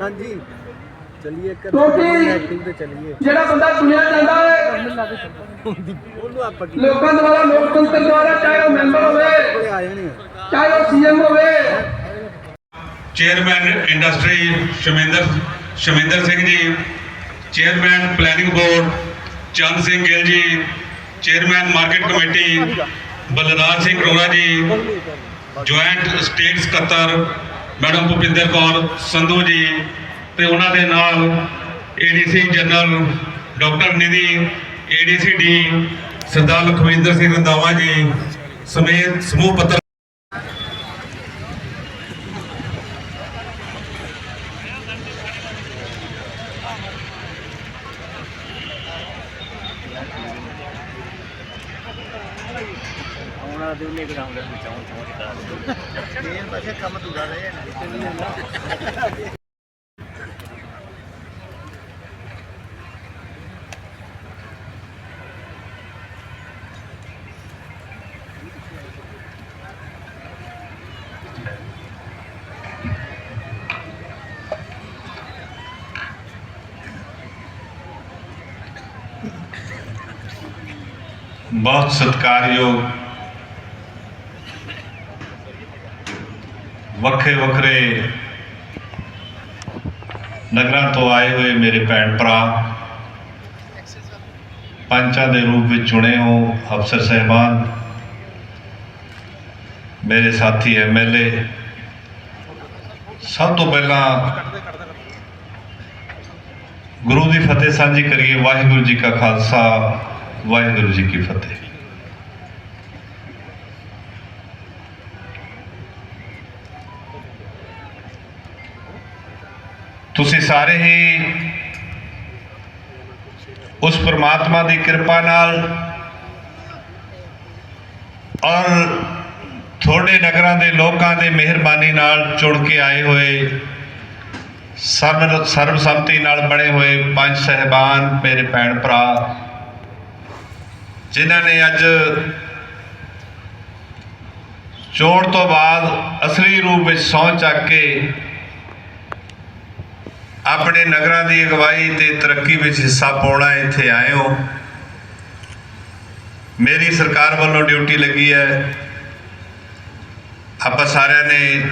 ਹਾਂਜੀ। ਚਲਿਏ ਇੱਕ ਕਿਉਂਕਿ ਐਕਟਿੰਗ ਤੇ ਚਲਿਏ। ਜਿਹੜਾ ਬੰਦਾ ਚੁਣਿਆ ਜਾਂਦਾ ਹੈ ਉਹਨੂੰ ਆਪਾਂ ਕੀ ਲੋਕਾਂ ਦੁਆਰਾ ਲੋਕਤੰਤਰ ਦੁਆਰਾ ਚਾਹੇ ਉਹ ਮੈਂਬਰ ਹੋਵੇ ਕੋਲੇ ਆ ਜਾਣੇ ਆ। ਚਾਹੇ ਉਹ ਸੀਐਮ ਹੋਵੇ। Chairman industry Shaminder Shaminder Singh ji chairman planning board Chand Singh Gill ji chairman market committee Balraj Singh Arora ji joint state ਸਕੱਤਰ ਮੈਡਮ ਭੁਪਿੰਦਰ ਕੌਰ, ਸੰਧੂ ਜੀ ਤੇ ਉਹਨਾਂ ਦੇ ਨਾਲ ADC general doctor Nidhi ADC D Sardar Lakhwinder Singh Randhawa ji ਸਮੇਤ ਸਮੂਹ ਪੱਤਰ ਆਉਣਾ ਦੇ ਉਹਨੇ ਗਰਾਊਂਡ ਦੇ ਵਿੱਚ ਆਉਂ ਚੌਂ ਕਿਤਾ ਇਹ ਪਾਸੇ ਕੰਮ ਤੁਰਾ ਰਹੇ ਨੇ ਬਹੁਤ ਸਤਿਕਾਰਯੋਗ ਵੱਖਰੇ ਵੱਖਰੇ ਨਗਰਾਂ ਤੋਂ ਆਏ ਹੋਏ ਮੇਰੇ ਭੈਣ ਭਰਾ, ਪੰਚਾਂ ਦੇ ਰੂਪ ਵਿੱਚ ਚੁਣੇ ਹੋ ਅਫਸਰ ਸਹਿਬਾਨ, ਮੇਰੇ ਸਾਥੀ ਐਮਐਲਏ ਸਭ ਤੋਂ ਪਹਿਲਾਂ ਗੁਰੂ ਦੀ ਫਤਿਹ ਸਾਂਝੀ ਕਰੀਏ ਵਾਹਿਗੁਰੂ ਜੀ ਕਾ ਖਾਲਸਾ, ਵਾਹਿਗੁਰੂ ਜੀ ਕੀ ਫਤਿਹ। ਸਾਰੇ ਹੀ ਉਸ ਪ੍ਰਮਾਤਮਾ ਦੀ ਕਿਰਪਾ ਨਾਲ ਔਰ ਥੋੜੇ ਨਗਰਾਂ ਦੇ ਲੋਕਾਂ ਦੇ ਮਿਹਰਬਾਨੀ ਨਾਲ ਚੁਣ ਕੇ ਆਏ ਹੋਏ ਸਰਬ ਸਰਬਸੰਮਤੀ ਨਾਲ ਬਣੇ ਹੋਏ ਪੰਜ ਸਹਿਬਾਨ, ਮੇਰੇ ਭੈਣ ਭਰਾ, ਜਿਨ੍ਹਾਂ ਨੇ ਅੱਜ ਚੋਣ ਤੋਂ ਬਾਅਦ ਅਸਲੀ ਰੂਪ ਵਿੱਚ ਸਹੁੰ ਚੱਕ ਕੇ ਆਪਣੇ ਨਗਰਾਂ ਦੀ ਅਗਵਾਈ ਤੇ ਤਰੱਕੀ ਵਿੱਚ ਹਿੱਸਾ ਪਾਉਣਾ ਇੱਥੇ ਆਏ ਹੋ। ਮੇਰੀ ਸਰਕਾਰ ਵੱਲੋਂ ਡਿਊਟੀ ਲੱਗੀ ਹੈ। ਆਪਾਂ ਸਾਰਿਆਂ ਨੇ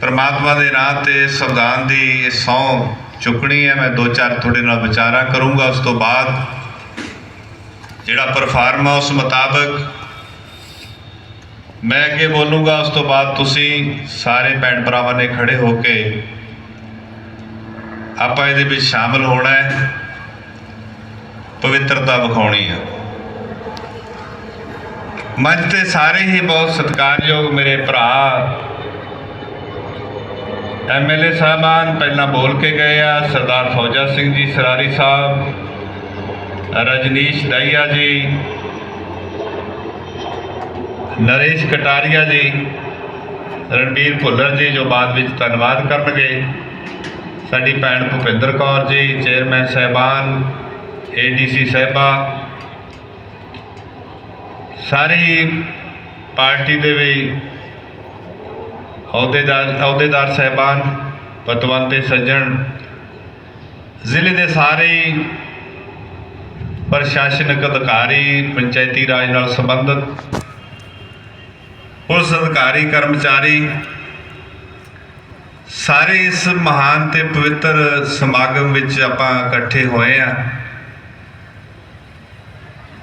ਪਰਮਾਤਮਾ ਦੇ ਨਾਂ ਤੇ ਸੰਵਿਧਾਨ ਦੀ ਇਹ ਸਹੁੰ ਚੁੱਕਣੀ ਹੈ। ਮੈਂ ਦੋ ਚਾਰ ਤੁਹਾਡੇ ਨਾਲ ਵਿਚਾਰਾ ਕਰੂੰਗਾ। ਉਸ ਤੋਂ ਬਾਅਦ ਜਿਹੜਾ ਪਰਫਾਰਮ ਆ ਉਸ ਮੁਤਾਬਕ ਮੈਂ ਅੱਗੇ ਬੋਲੂੰਗਾ। ਉਸ ਤੋਂ ਬਾਅਦ ਤੁਸੀਂ ਸਾਰੇ ਭੈਣ ਭਰਾਵਾਂ ਨੇ ਖੜੇ ਹੋ ਕੇ ਆਪਾਂ ਇਹਦੇ ਵਿੱਚ ਸ਼ਾਮਲ ਹੋਣਾ ਹੈ। ਪਵਿੱਤਰਤਾ ਵਿਖਾਉਣੀ ਹੈ। ਮੰਚ ਤੇ ਸਾਰੇ ਹੀ ਬਹੁਤ ਸਤਿਕਾਰਯੋਗ ਮੇਰੇ ਭਰਾ ਐਮਐਲਏ ਸਾਹਿਬਾਨ, ਪਹਿਲਾਂ ਬੋਲ ਕੇ ਗਏ ਆ, ਸਰਦਾਰ ਫੌਜਾ ਸਿੰਘ ਜੀ, ਸਰਾਰੀ ਸਾਹਿਬ, ਰਜਨੀਸ਼ ਦਈਆ ਜੀ, ਨਰੇਸ਼ ਕਟਾਰੀਆ ਜੀ, ਰਣਬੀਰ ਭੁੱਲਰ ਜੀ, ਜੋ ਬਾਅਦ ਵਿੱਚ ਧੰਨਵਾਦ ਕਰਨਗੇ। ਸਾਡੀ ਭੈਣ ਭੁਪਿੰਦਰ ਕੌਰ ਜੀ ਚੇਅਰਮੈਨ ਸਹਿਬਾਨ ਏਡੀਸੀ ਸਾਹਿਬਾ, ਸਾਰੀ ਪਾਰਟੀ ਦੇ ਵੀ ਅਹੁਦੇਦਾਰ ਅਹੁਦੇਦਾਰ ਸਹਿਬਾਨ, ਪਤਵੰਤੇ ਸੱਜਣ, ਜ਼ਿਲ੍ਹੇ ਦੇ ਸਾਰੇ ਪ੍ਰਸ਼ਾਸਨਿਕ ਅਧਿਕਾਰੀ, ਪੰਚਾਇਤੀ ਰਾਜ ਨਾਲ ਸੰਬੰਧਿਤ, ਪੁਲਿਸ ਅਧਿਕਾਰੀ, ਕਰਮਚਾਰੀ ਸਾਰੇ ਇਸ ਮਹਾਨ ਤੇ ਪਵਿੱਤਰ ਸਮਾਗਮ ਵਿੱਚ ਆਪਾਂ ਇਕੱਠੇ ਹੋਏ ਆ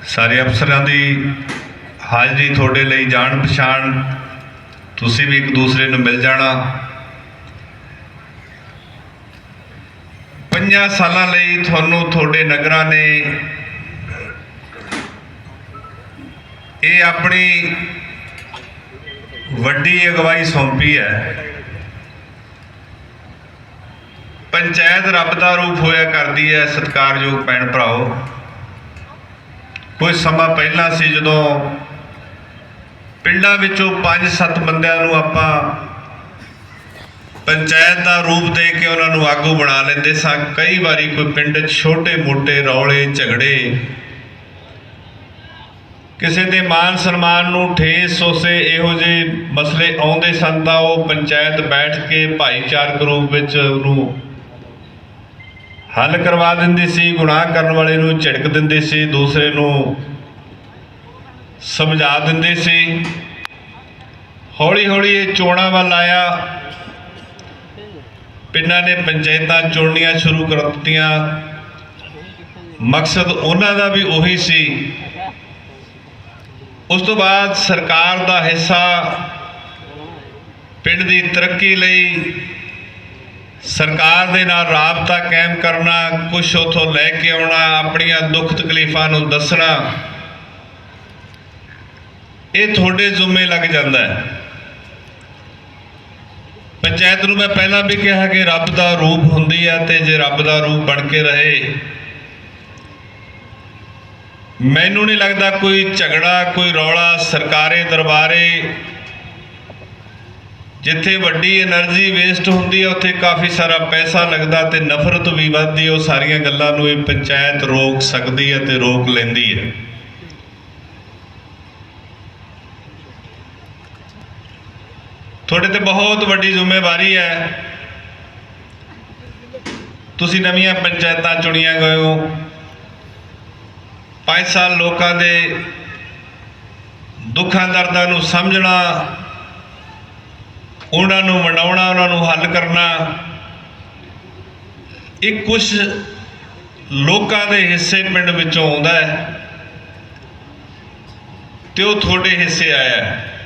ਸਾਰੇ ਅਫਸਰਾਂ ਦੀ ਹਾਜ਼ਰੀ ਤੁਹਾਡੇ ਲਈ ਜਾਣ ਪਛਾਣ ਤੁਸੀਂ ਵੀ ਇੱਕ ਦੂਸਰੇ ਨੂੰ ਮਿਲ ਜਾਣਾ। ਪੰਜਾਂ ਸਾਲਾਂ ਲਈ ਤੁਹਾਨੂੰ ਤੁਹਾਡੇ ਨਗਰਾਂ ਨੇ ਇਹ ਆਪਣੀ ਵੱਡੀ ਅਗਵਾਈ ਸੌਂਪੀ ਹੈ। ਪੰਚਾਇਤ ਰੱਬ ਦਾ ਰੂਪ ਹੋਇਆ ਕਰਦੀ ਹੈ, ਸਤਿਕਾਰਯੋਗ ਭੈਣ ਭਰਾਓ। ਕੁਝ ਸਮਾਂ ਪਹਿਲਾਂ ਸੀ ਜਦੋਂ ਪਿੰਡਾਂ ਵਿੱਚੋਂ 5-7 ਬੰਦਿਆਂ ਨੂੰ ਆਪਾਂ ਪੰਚਾਇਤ ਦਾ ਰੂਪ ਦੇ ਕੇ ਉਹਨਾਂ ਨੂੰ ਆਗੂ ਬਣਾ ਲੈਂਦੇ ਸਾਂ। ਕਈ ਵਾਰੀ ਕੋਈ ਪਿੰਡ ਛੋਟੇ-ਮੋਟੇ ਰੌਲੇ, ਝਗੜੇ, ਕਿਸੇ ਦੇ ਮਾਨ ਸਨਮਾਨ ਨੂੰ ਠੇਸ ਉਸੇ ਇਹੋ ਜਿਹੇ ਮਸਲੇ ਆਉਂਦੇ ਸਨ ਤਾਂ ਉਹ ਪੰਚਾਇਤ ਬੈਠ ਕੇ ਭਾਈਚਾਰਕ ਰੂਪ ਵਿੱਚ ਉਹਨੂੰ ਹੱਲ ਕਰਵਾ ਦਿੰਦੀ ਸੀ, ਗੁਨਾਹ ਕਰਨ ਵਾਲੇ ਨੂੰ ਝਿੜਕ ਦਿੰਦੇ ਸੀ, ਦੂਸਰੇ ਨੂੰ ਸਮਝਾ ਦਿੰਦੇ ਸੀ। ਹੌਲੀ ਹੌਲੀ ਇਹ ਚੋਣਾਂ ਵੱਲ ਆਇਆ। ਪਿੰਡਾਂ ਨੇ ਪੰਚਾਇਤਾਂ ਚੁਣਨੀਆਂ ਸ਼ੁਰੂ ਕਰ ਦਿੱਤੀਆਂ। ਮਕਸਦ ਉਹਨਾਂ ਦਾ ਵੀ ਉਹੀ ਸੀ। ਉਸ ਤੋਂ ਬਾਅਦ ਸਰਕਾਰ ਦਾ ਹਿੱਸਾ ਪਿੰਡ ਦੀ ਤਰੱਕੀ ਲਈ ਸਰਕਾਰ ਦੇ ਨਾਲ ਰਾਬਤਾ ਕਾਇਮ ਕਰਨਾ ਕੁਝ ਉਥੋਂ ਲੈ ਕੇ ਆਉਣਾ, ਆਪਣੀਆਂ ਦੁੱਖ ਤਕਲੀਫਾਂ ਨੂੰ ਦੱਸਣਾ, ਇਹ ਤੁਹਾਡੇ ਜ਼ਿੰਮੇ ਲੱਗ ਜਾਂਦਾ ਹੈ। ਪੰਚਾਇਤ ਨੂੰ ਮੈਂ ਪਹਿਲਾਂ ਵੀ ਕਿਹਾ ਕਿ ਰੱਬ ਦਾ ਰੂਪ ਹੁੰਦੀ ਹੈ ਤੇ ਜੇ ਰੱਬ ਦਾ ਰੂਪ ਬਣ ਕੇ ਰਹੇ, ਮੈਨੂੰ ਨਹੀਂ ਲੱਗਦਾ ਕੋਈ ਝਗੜਾ, ਕੋਈ ਰੌਲਾ ਸਰਕਾਰੇ ਦਰਬਾਰੇ ਜਿੱਥੇ ਵੱਡੀ એનર્ਜੀ ਵੇਸਟ ਹੁੰਦੀ ਹੈ ਉੱਥੇ ਕਾਫੀ ਸਾਰਾ ਪੈਸਾ ਲੱਗਦਾ ਤੇ ਨਫ਼ਰਤ ਵੀ ਵੱਧਦੀ ਉਹ ਸਾਰੀਆਂ ਗੱਲਾਂ ਨੂੰ ਇਹ ਪੰਚਾਇਤ ਰੋਕ ਸਕਦੀ ਹੈ ਤੇ ਰੋਕ ਲੈਂਦੀ ਹੈ ਤੁਹਾਡੇ ਤੇ ਬਹੁਤ ਵੱਡੀ ਜ਼ਿੰਮੇਵਾਰੀ ਹੈ। ਤੁਸੀਂ ਨਵੀਆਂ ਪੰਚਾਇਤਾਂ ਚੁਣੀਆਂ ਗਏ ਹੋ। ਪੰਜ ਸਾਲ ਲੋਕਾਂ ਦੇ ਦੁੱਖਾਂ ਦਰਦਾਂ ਨੂੰ ਸਮਝਣਾ ਉਹਨਾਂ ਨੂੰ ਮਨਾਉਣਾ, ਉਹਨਾਂ ਨੂੰ ਹੱਲ ਕਰਨਾ। ਇਹ ਕੁਝ ਲੋਕਾਂ ਦੇ ਹਿੱਸੇ ਪਿੰਡ ਵਿੱਚੋਂ ਆਉਂਦਾ ਹੈ ਤੇ ਉਹ ਤੁਹਾਡੇ ਹਿੱਸੇ ਆਇਆ ਹੈ।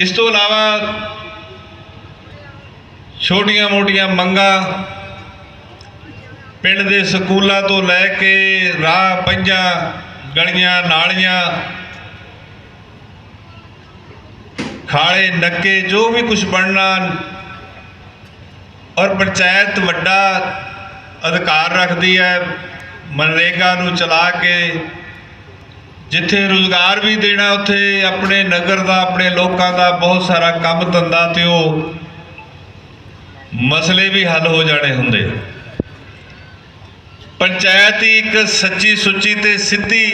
ਇਸ ਤੋਂ ਇਲਾਵਾ ਛੋਟੀਆਂ-ਮੋਟੀਆਂ ਮੰਗਾਂ ਪਿੰਡ ਦੇ ਸਕੂਲਾਂ ਤੋਂ ਲੈ ਕੇ ਰਾਹ ਪੰਜਾਂ ਗਲੀਆਂ, ਨਾਲੀਆਂ ਖਾਲੇ ਨੱਕੇ ਜੋ ਵੀ ਕੁਝ ਬਣਨਾ ਔਰ ਪੰਚਾਇਤ ਵੱਡਾ ਅਧਿਕਾਰ ਰੱਖਦੀ ਹੈ, ਮਨਰੇਗਾ ਨੂੰ ਚਲਾ ਕੇ ਜਿੱਥੇ ਰੋਜ਼ਗਾਰ ਵੀ ਦੇਣਾ, ਉੱਥੇ ਆਪਣੇ ਨਗਰ ਦਾ, ਆਪਣੇ ਲੋਕਾਂ ਦਾ ਬਹੁਤ ਸਾਰਾ ਕੰਮ ਧੰਦਾ ਤੇ ਉਹ ਮਸਲੇ ਵੀ ਹੱਲ ਹੋ ਜਾਣੇ ਹੁੰਦੇ ਪੰਚਾਇਤ ਹੀ ਇੱਕ ਸੱਚੀ ਸੁੱਚੀ ਤੇ ਸਿੱਧੀ